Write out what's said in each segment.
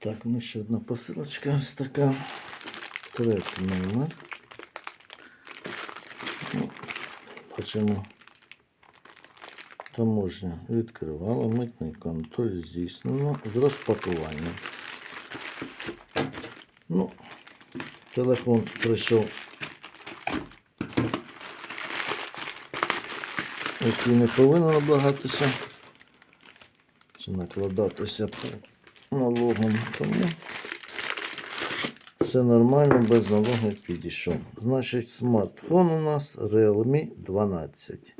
Так, ну ще одна посилочка ось така. Трек номер. Ну, бачимо. Таможня відкривала, митний контроль здійснено з розпакуванням. Ну, телефон прийшов. Який не повинен облагатися чи накладатися налогом. Тому все нормально, без налогу підійшов. Значить, смартфон у нас Realme 12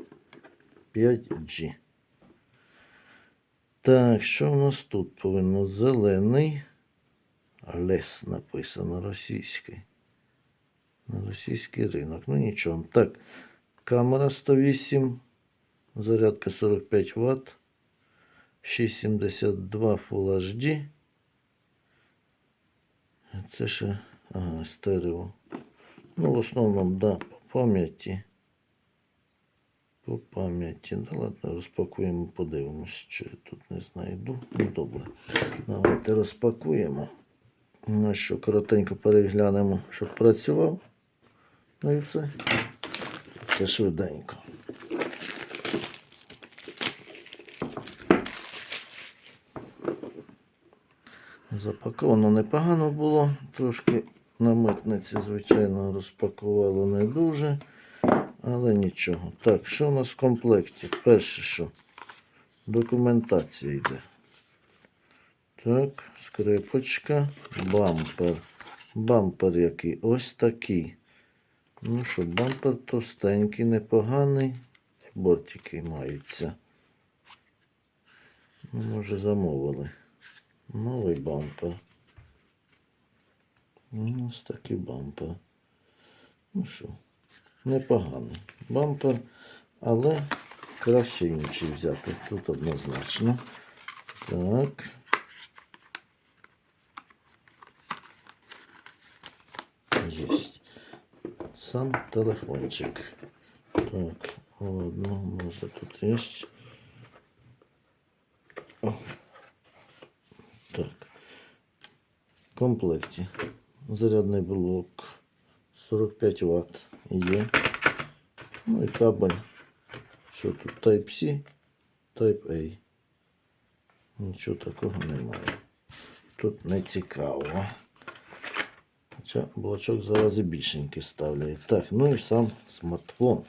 5G. Так, що в нас тут повинно? Зелений. Лес написано російський. На російський ринок. Ну нічого. Так, камера 108, зарядка 45 Вт. 672 Full HD. Це ще ага, стерео. Ну, в основному, да, по пам'яті. По пам'яті. Да ладно, розпакуємо, подивимось, що я тут не знайду. Ну, добре. Давайте розпакуємо. На що коротенько переглянемо, щоб працював. Ну і все. Це швиденько. Запаковано непогано було. Трошки на митниці, звичайно, розпакувало не дуже. Але нічого. Так, що у нас в комплекті? Перше, що документація йде. Так, скрипочка, бампер. Бампер який? Ось такий. Ну що, бампер товстенький, непоганий. Бортики маються. Ну, може, замовили. Новий. Ну, Ось такий бампер. Ну що, непоганий бампер, але краще інший взяти. Тут однозначно. Так. Єсть. Сам телефончик. Так, ладно, може тут є. О. Так. В комплекті зарядний блок 45 Вт є. Ну і кабель. Що тут Type-C, Type-A. Нічого такого немає. Тут не цікаво. Хоча блочок зараз і більшенький ставляють. Так, ну і сам смартфон.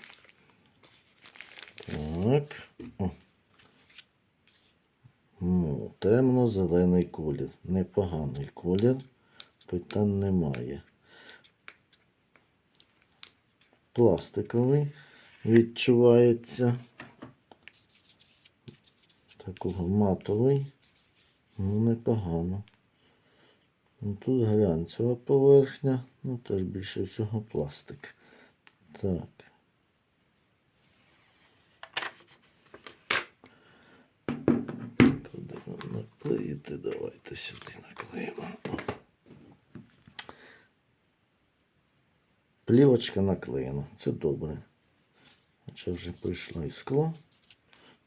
Так. О. Ну, темно-зелений колір. Непоганий колір. Питань немає. Пластиковий відчувається. Такого матовий. Ну, непогано. Ну, Тут глянцева поверхня, ну теж більше всього пластик. Так. Куди нам наклеїти? Давайте сюди наклеїмо. Плівочка наклеєна. Це добре. Хоча вже прийшло і скло.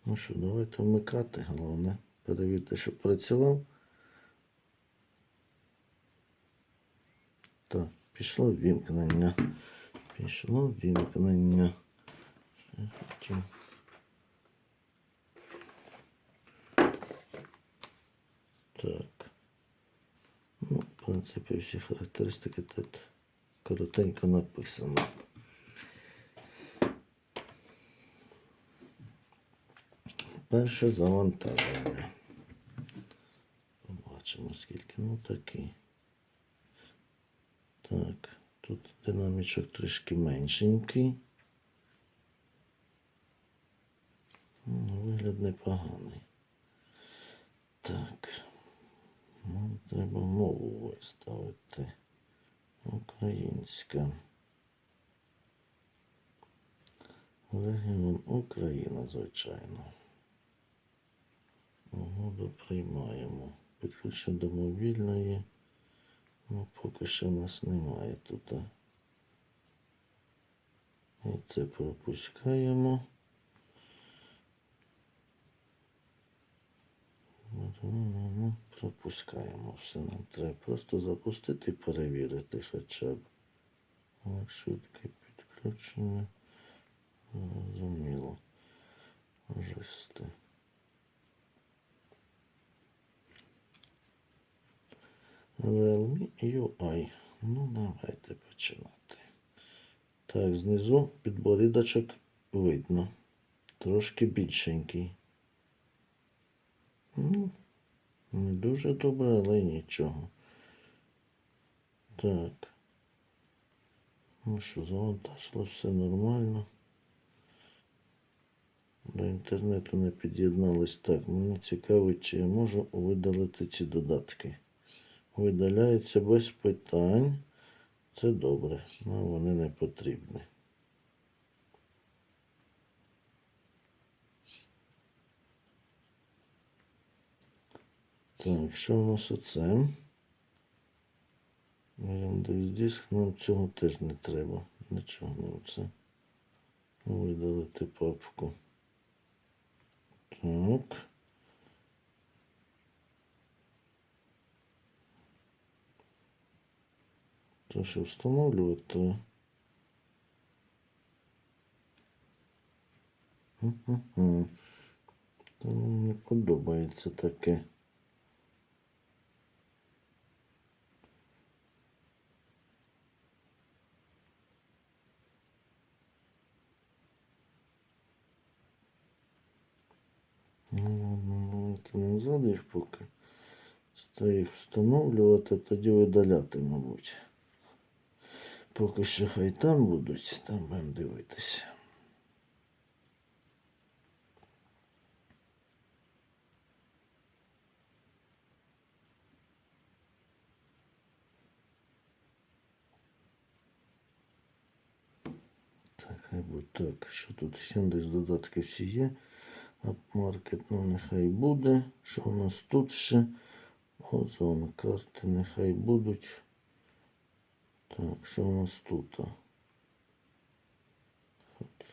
Ну що, давайте вмикати. Головне перевірте, щоб працював. Так, пішло вімкнення. Пішло вімкнення. Ще хотів. Так. Ну, в принципі, всі характеристики тут коротенько написано. Перше завантаження. Побачимо, скільки. Ну такий. Так, тут динамічок трішки меншенький. Ну, Вигляд непоганий. Так. Ну, треба мову виставити. Українська. Регіон Україна, звичайно. Угоду приймаємо. Підключення до мобільної. Ну, поки що в нас немає тут. Оце пропускаємо. Ну, ну, ну, Пропускаємо все. Нам треба просто запустити і перевірити хоча б. Так, швидке підключення. Зрозуміло. Жести. Realme UI. Ну, давайте починати. Так, знизу підборідочок видно. Трошки більшенький. Ну, не дуже добре, але нічого. Так. Ну що, завантажило все нормально. До інтернету не під'єднались. Так, мені цікаво, чи я можу видалити ці додатки. Видаляється без питань. Це добре. Нам вони не потрібні. Так, що у нас оце? Яндекс диск нам цього теж не треба. Нічого нам це. Видалити папку. Так. То що встановлювати? Мгм. Та мені не подобається таке. Ну, ладно, давайте назад їх поки. Це їх встановлювати, тоді видаляти, мабуть. Поки що хай там будуть, там будемо дивитися. Так, хай буде так. Що тут Яндекс додатки всі є. Апмаркет, ну нехай буде. Що у нас тут ще? Озон, карти нехай будуть. Так, що у нас тут? От.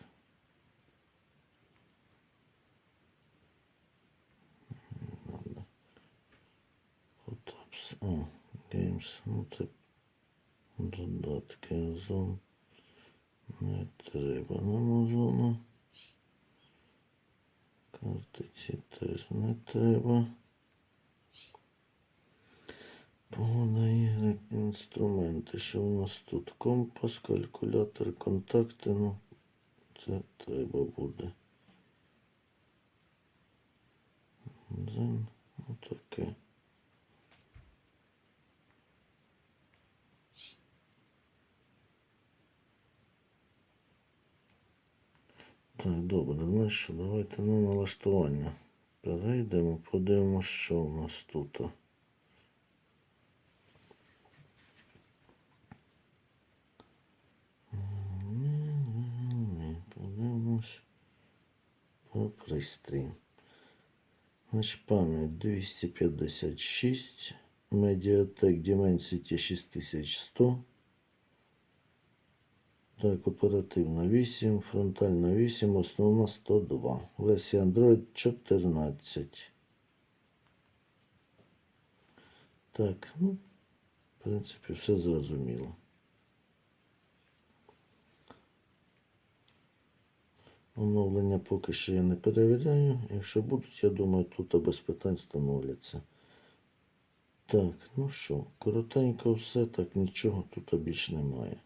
Фотапс. А, Games. Ну це додатки Озон. Не треба нам Озону. Картиці теж не треба. Погода ігри, інструменти. Що у нас тут? Компас, калькулятор, контакти. Ну, це треба буде. Дзен, отаке. Так, добре, ну що, давайте на налаштування. Перейдемо, подивимося, що у нас тут. Ні, Подивимось по пристрій. Значить, пам'ять 256, Mediatek Dimensity 6100. Так, оперативна 8, фронтальна 8, основна 102. Версія Android 14. Так, ну, в принципі, все зрозуміло. Оновлення поки що я не перевіряю. Якщо будуть, я думаю, тут без питань встановляться. Так, ну що, коротенько все, так нічого тут більш немає.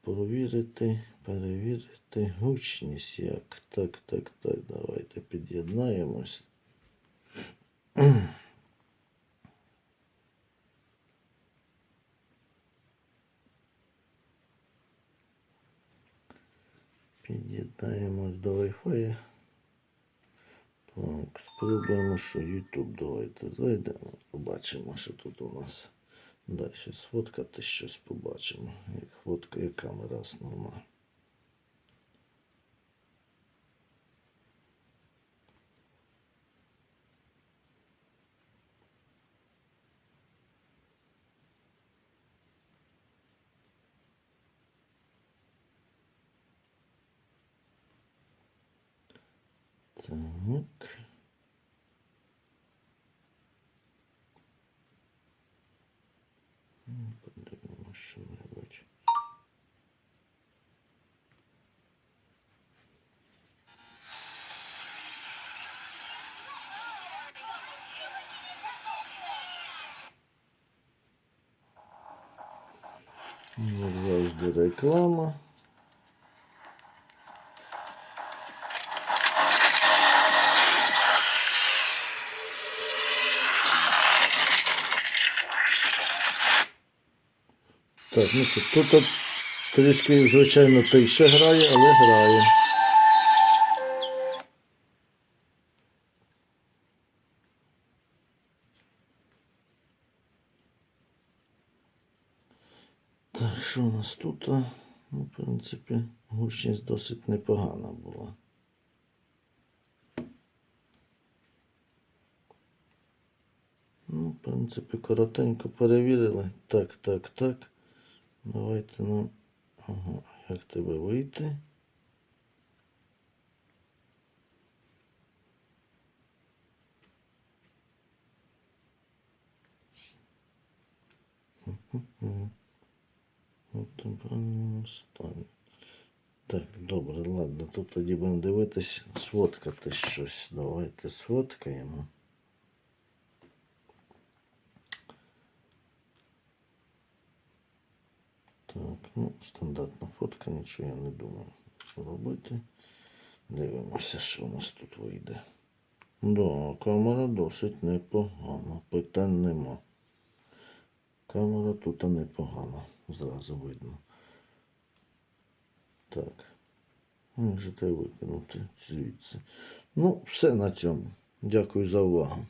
Провірити, перевірити гучність як. Так, так, так, давайте під'єднаємось. Під'єднаємось до Wi-Fi. Так, спробуємо, що YouTube. Давайте зайдемо. Побачимо, що тут у нас. Далі сфоткати щось побачимо. Як фоткає камера основна. Так. Подивимося, що ми бачимо. Як завжди реклама. Так, ну тут трішки, звичайно, тихше грає, але грає. Так, що у нас тут? Ну, в принципі, гучність досить непогана була. Ну, в принципі, коротенько перевірили. Так, так, так. Давайте нам. Ага, як тебе вийти? Так, добре, ладно, тут тоді будемо дивитись, сфоткати щось. Давайте сфоткаємо. Так, ну, фотка, нічого я не думаю робити. Дивимося, що у нас тут вийде. Да, камера досить непогана. Питань нема. Камера тут непогана, зразу видно. Так. Як же тебе викинути звідси? Ну, все на цьому. Дякую за увагу.